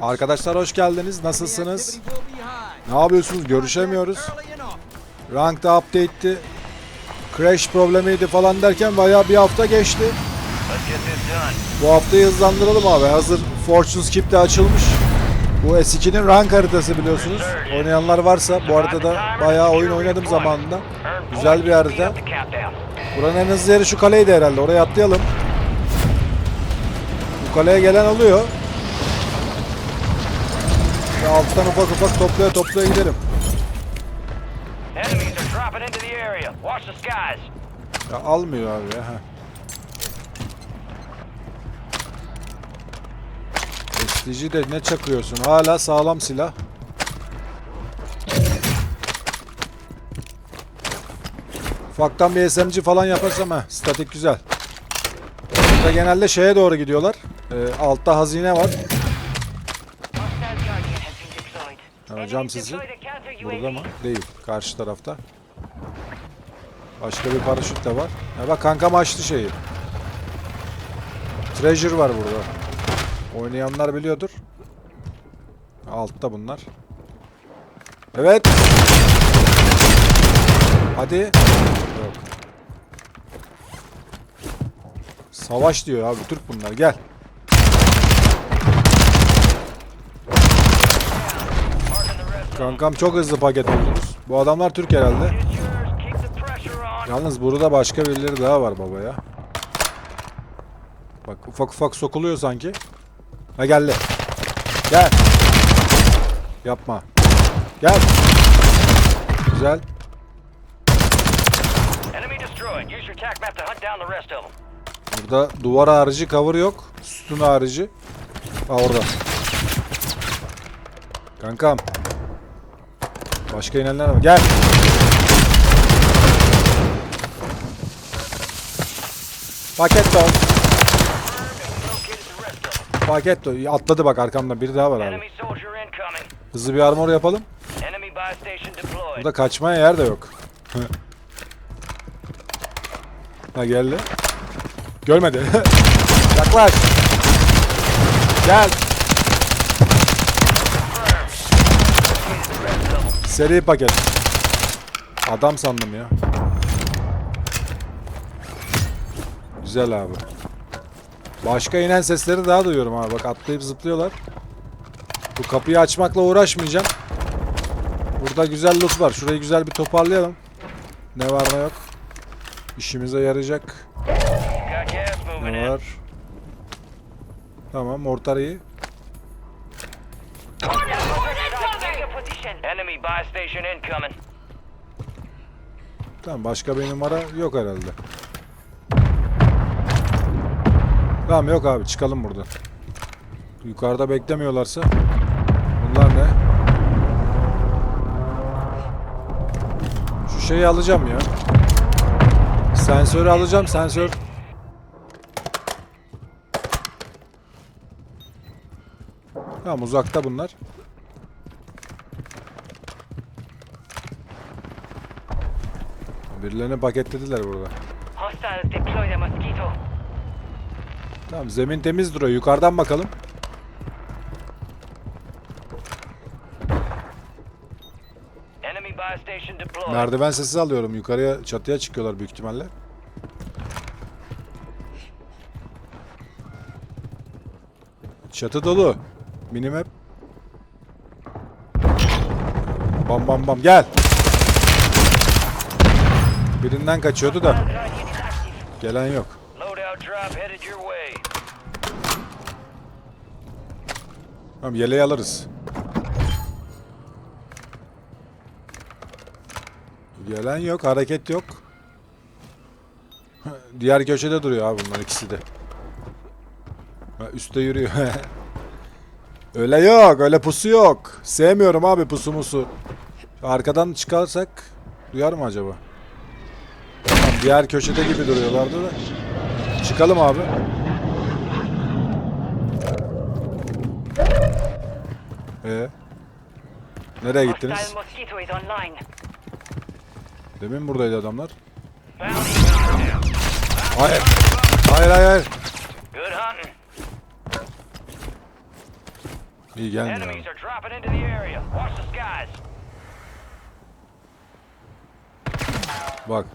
Arkadaşlar hoş geldiniz. Nasılsınız? Ne yapıyorsunuz? Görüşemiyoruz. Rankda update'ti. Crash problemiydi falan derken bayağı bir hafta geçti. Bu haftayı hızlandıralım abi. Hazır Fortune's Keep de açılmış. Bu S2'nin rank haritası biliyorsunuz. Oynayanlar varsa bu haritada bayağı oyun oynadım zamanında. Güzel bir harita. Buranın en hızlı yeri şu kaleydi herhalde. Oraya atlayalım. Bu kaleye gelen oluyor. Ve alttan ufak ufak toplaya toplaya gidelim. Enemies are dropping into the area. Watch the skies. Ya almıyor abi ya. STG de ne çakıyorsun? Hala sağlam silah. Ufaktan bir SMG falan yaparsam ha. Statik güzel. Burada genelde şeye doğru gidiyorlar. Ee, altta hazine var. Enemies sizi. Burada mı? Değil. Karşı tarafta. Başka bir paraşüt de var. Ya bak kankam açtı şeyi. Treasure var burada. Oynayanlar biliyordur. Altta bunlar. Evet. Hadi. Yok. Savaş diyor abi. Türk bunlar. Gel. Kankam çok hızlı paket oldunuz. Bu adamlar Türk herhalde. Yalnız burada başka birileri daha var baba ya. Bak ufak ufak sokuluyor sanki. Ha geldi. Gel. Yapma. Gel. Güzel. Burada duvar harici cover yok. Sütun harici. Ha orada. Kankam. Başka inenler var. Gel. Paket dol. Paket dol. Atladı bak arkamda. Biri daha var abi. Hızlı bir armor yapalım. Burada kaçmaya yer de yok. ha geldi. Görmedi. Yaklaş. Gel. Seri paket. Adam sandım ya. Güzel abi. Başka inen sesleri daha duyuyorum abi. Bak atlayıp zıplıyorlar. Bu kapıyı açmakla uğraşmayacağım. Burada güzel loot var. Şurayı güzel bir toparlayalım. Ne var ne yok. İşimize yarayacak. Ne var? Tamam mortar iyi. Enemy buy station incoming. Tamam başka bir numara yok herhalde. Tamam yok abi çıkalım buradan. Yukarıda beklemiyorlarsa. Bunlar ne? Şu şeyi alacağım ya. Sensörü alacağım sensör. Tamam uzakta bunlar. Birilerini paketlediler burada. Hostiles deploy the mosquito. Tamam zemin temiz duruyor. Yukarıdan bakalım. Enemy buy station deployed. Merdiven sesi alıyorum. Yukarıya çatıya çıkıyorlar büyük ihtimalle. Çatı dolu. Minimap. Bam bam bam gel. Birinden kaçıyordu da gelen yok. Tamam yeleği alırız. Gelen yok, hareket yok. Diğer köşede duruyor abi bunlar ikisi de. Ha, üstte yürüyor. öyle yok, öyle pusu yok. Sevmiyorum abi pusu musu. Arkadan çıkarsak duyar mı acaba? Diğer köşede gibi duruyorlardı da. Çıkalım abi. Ee? Nereye gittiniz? Demin buradaydı adamlar. Hayır. Hayır hayır. İyi gelmiyor abi. Enemies are dropping into the area. Watch the skies. Bak.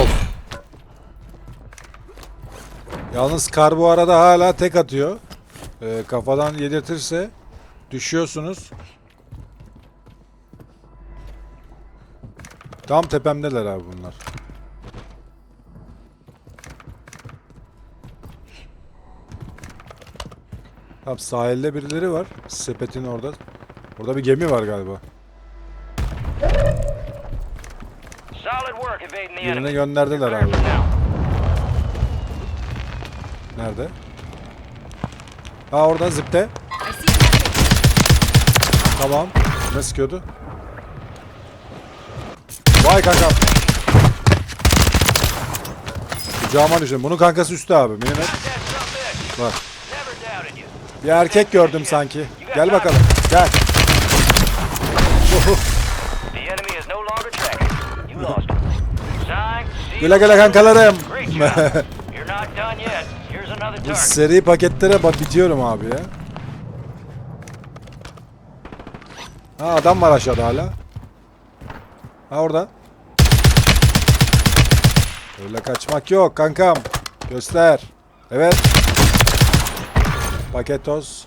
Of. Yalnız kar bu arada hala tek atıyor. Ee, kafadan yedirtirse düşüyorsunuz. Tam tepemdeler abi bunlar. Tamam sahilde birileri var. Sepetin orada. Orada bir gemi var galiba. Birine gönderdiler abi. Nerede? Ha orada zipte. Tamam. Ne sıkıyordu? Vay kankam. Kucağıma düşün. Bunun kankası üstte abi. Something. Bak. Bir erkek gördüm sanki. Gel bakalım. Gel. Güle güle kankalarım. Bu seri paketlere bak bitiyorum abi ya. Ha adam var aşağıda hala. Ha orada. Öyle kaçmak yok kankam. Göster. Evet. Paketos.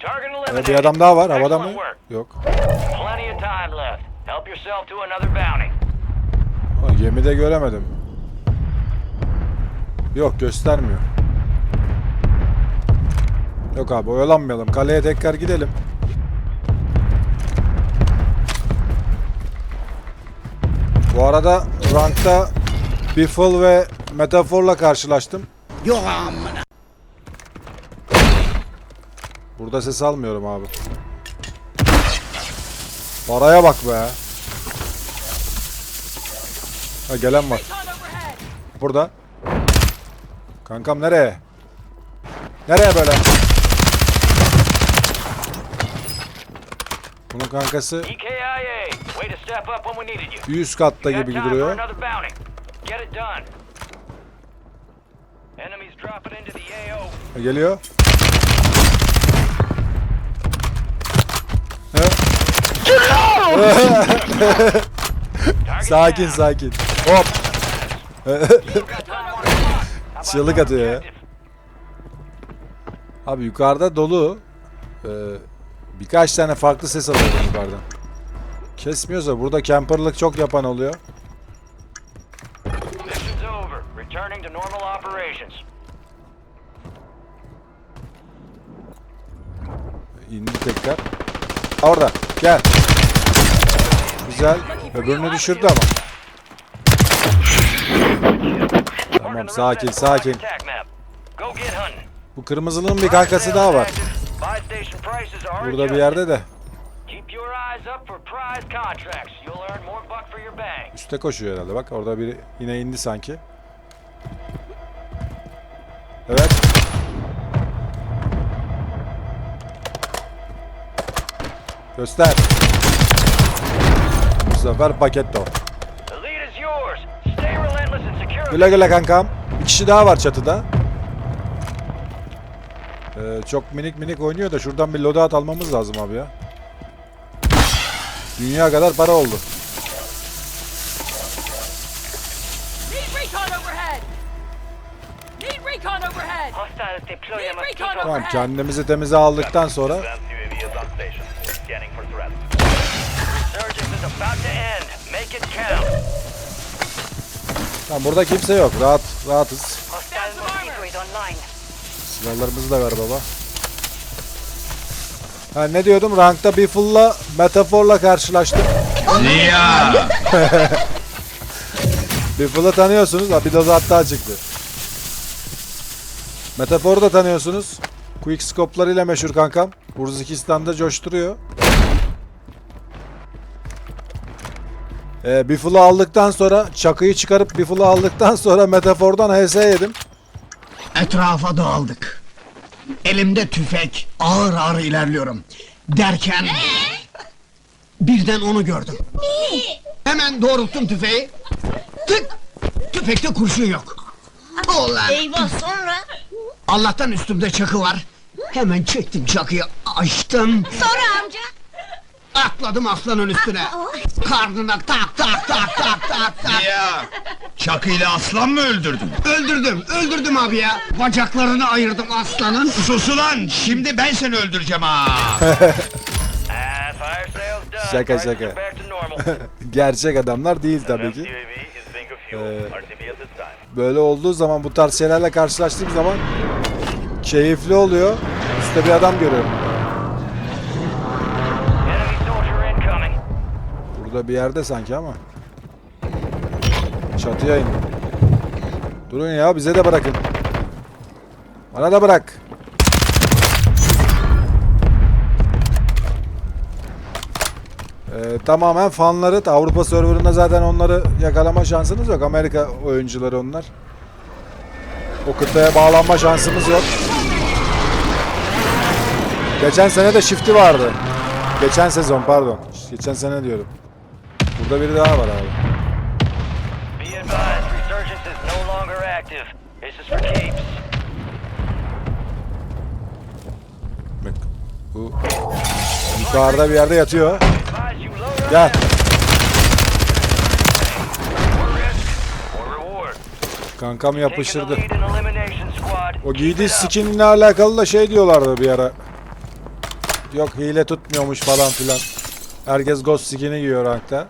Target Evet, eliminated. bir adam daha var. Havada mı? Yok. Ha, gemide göremedim. Yok göstermiyor. Yok abi oyalanmayalım. Kaleye tekrar gidelim. Bu arada rankta Biffle ve Metafor'la karşılaştım. Yok amına. Burada ses almıyorum abi. Paraya bak be. Ha gelen var. Burada. Kankam nereye? Nereye böyle? Enemies dropping into the AO. Ha, Geliyor. Ha, Target sakin sakin. Hop. Çığlık atıyor ya. Abi yukarıda dolu. Ee, birkaç tane farklı ses alıyorum yukarıdan. Kesmiyorsa burada camperlık çok yapan oluyor. İndi tekrar. Orada. Gel. Güzel. Öbürünü düşürdü ama. Tamam sakin sakin. Bu kırmızılının bir kankası daha var. Burada bir yerde de. Keep your eyes up for prize contracts. You'll earn more buck for your bang. Üste koşuyor herhalde. Bak orada biri yine indi sanki. Evet. Göster. Bu sefer paket o. The lead is yours. Stay relentless and secure. Güle güle kankam. Bir kişi daha var çatıda. Ee, çok minik minik oynuyor da şuradan bir loadout almamız lazım abi ya. Dünya kadar para oldu. Need recon overhead. Need recon overhead. Hostiles deploy Need recon Tamam kendimizi temize aldıktan sonra Resurgence is about to end. Make it count. tamam, burada kimse yok. Rahat rahatız. Silahlarımızı da ver baba. Ha ne diyordum? Rankta Biffle'la Metafor'la karşılaştık. Ziya. Biffle'ı tanıyorsunuz. Ha bir de hatta çıktı. Metafor'u da tanıyorsunuz. Quick scope'larıyla meşhur kankam. Urzikistan'da coşturuyor. Ee, Biffle'ı aldıktan sonra çakıyı çıkarıp Biffle'ı aldıktan sonra Metafor'dan HS yedim. Etrafa dağıldık. Elimde tüfek. Ağır ağır ilerliyorum. Derken... Birden onu gördüm. Hemen doğrulttum tüfeği. Tık! Tüfekte kurşun yok. Ulan! Eyvah sonra? Allah'tan üstümde çakı var. Hemen çektim çakıyı, açtım. Sonra. Atladım aslanın üstüne. Karnına tak tak tak tak tak tak. Ya çakıyla aslan mı öldürdün? Öldürdüm, öldürdüm abi ya. Bacaklarını ayırdım aslanın. Sus ulan şimdi ben seni öldüreceğim ha. Şaka, şaka. Gerçek adamlar değil tabii ki. Ee. Böyle olduğu zaman bu tarz şeylerle karşılaştığım zaman keyifli oluyor. Üstte bir adam görüyorum. Burada bir yerde sanki ama. Çatıya in. Durun ya bize de bırakın. Bana da bırak. Ee, tamamen fanları Avrupa serverında zaten onları yakalama şansınız yok. Amerika oyuncuları onlar. O kıtaya bağlanma şansımız yok. Geçen sene de shift'i vardı. Geçen sezon pardon. Geçen sene diyorum. Burada biri daha var abi. Be advised, resurgence is no longer active. This is for keeps. Bak. Bu yukarıda bir yerde yatıyor. Gel. Kankam yapıştırdı. O giydiği skinle alakalı da şey diyorlardı bir ara. Yok hile tutmuyormuş falan filan. Herkes ghost skin'i giyiyor rankta.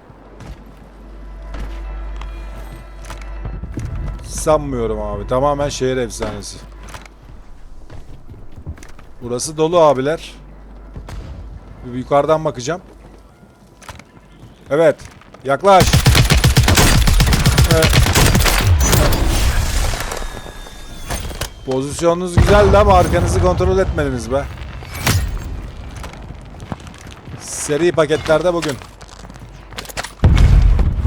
Sanmıyorum abi. Tamamen şehir efsanesi. Burası dolu abiler. Bir yukarıdan bakacağım. Evet. Yaklaş. Evet. Pozisyonunuz güzeldi ama arkanızı kontrol etmediniz be. Seri paketlerde bugün.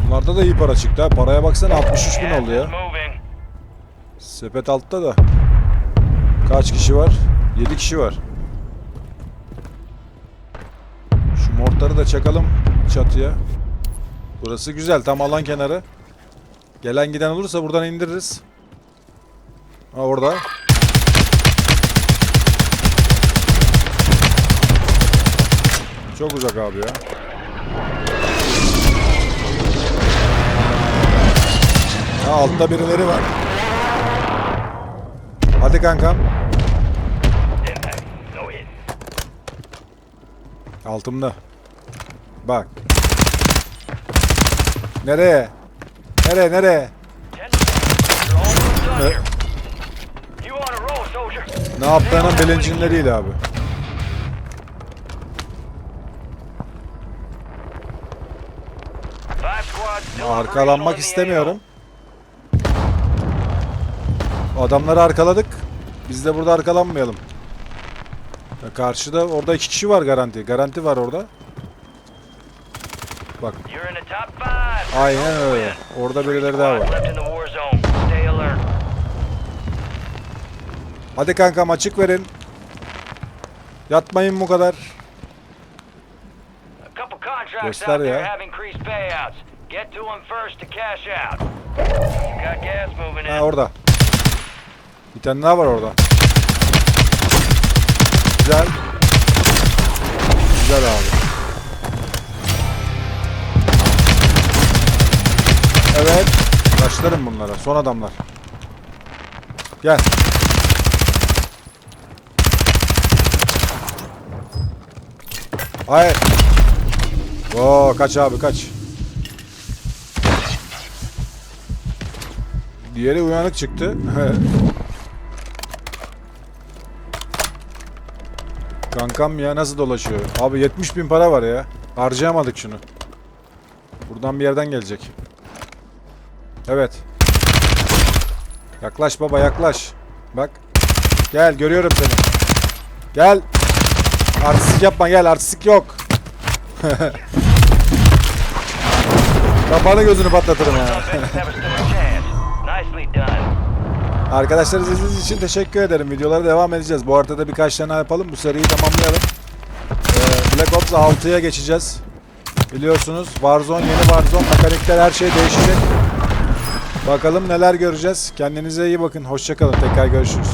Bunlarda da iyi para çıktı ha. Paraya baksana 63 bin oldu ya. Sepet altta da. Kaç kişi var? 7 kişi var. Şu mortarı da çakalım çatıya. Burası güzel tam alan kenarı. Gelen giden olursa buradan indiririz. Ha orada. Çok uzak abi ya. Ha altta birileri var. Hadi kankam. Altımda. Bak. Nereye? Nereye nereye? Ne yaptığının bilincinde değil abi. Arkalanmak istemiyorum. Adamları arkaladık. Biz de burada arkalanmayalım. Ya karşıda orada iki kişi var garanti. Garanti var orada. Bak aynen öyle. Orada birileri daha var. Hadi kankam açık verin. Yatmayın bu kadar. Göster ya. Ha orada. Bir tane daha var orada. Güzel. Güzel abi. Evet. Başlarım bunlara. Son adamlar. Gel. Hayır. Oo kaç abi kaç. Diğeri uyanık çıktı. Kankam ya nasıl dolaşıyor? Abi 70 bin para var ya. Harcayamadık şunu. Buradan bir yerden gelecek. Evet. Yaklaş baba yaklaş. Bak. Gel görüyorum seni. Gel. Artistik yapma gel artistik yok. Kafanı gözünü patlatırım ha. Arkadaşlar izlediğiniz için teşekkür ederim. Videolara devam edeceğiz. Bu haritada birkaç tane yapalım. Bu seriyi tamamlayalım. Ee, Black Ops 6'ya geçeceğiz. Biliyorsunuz Warzone yeni Warzone. Mekanikler her şey değişecek. Bakalım neler göreceğiz. Kendinize iyi bakın. Hoşçakalın. Tekrar görüşürüz.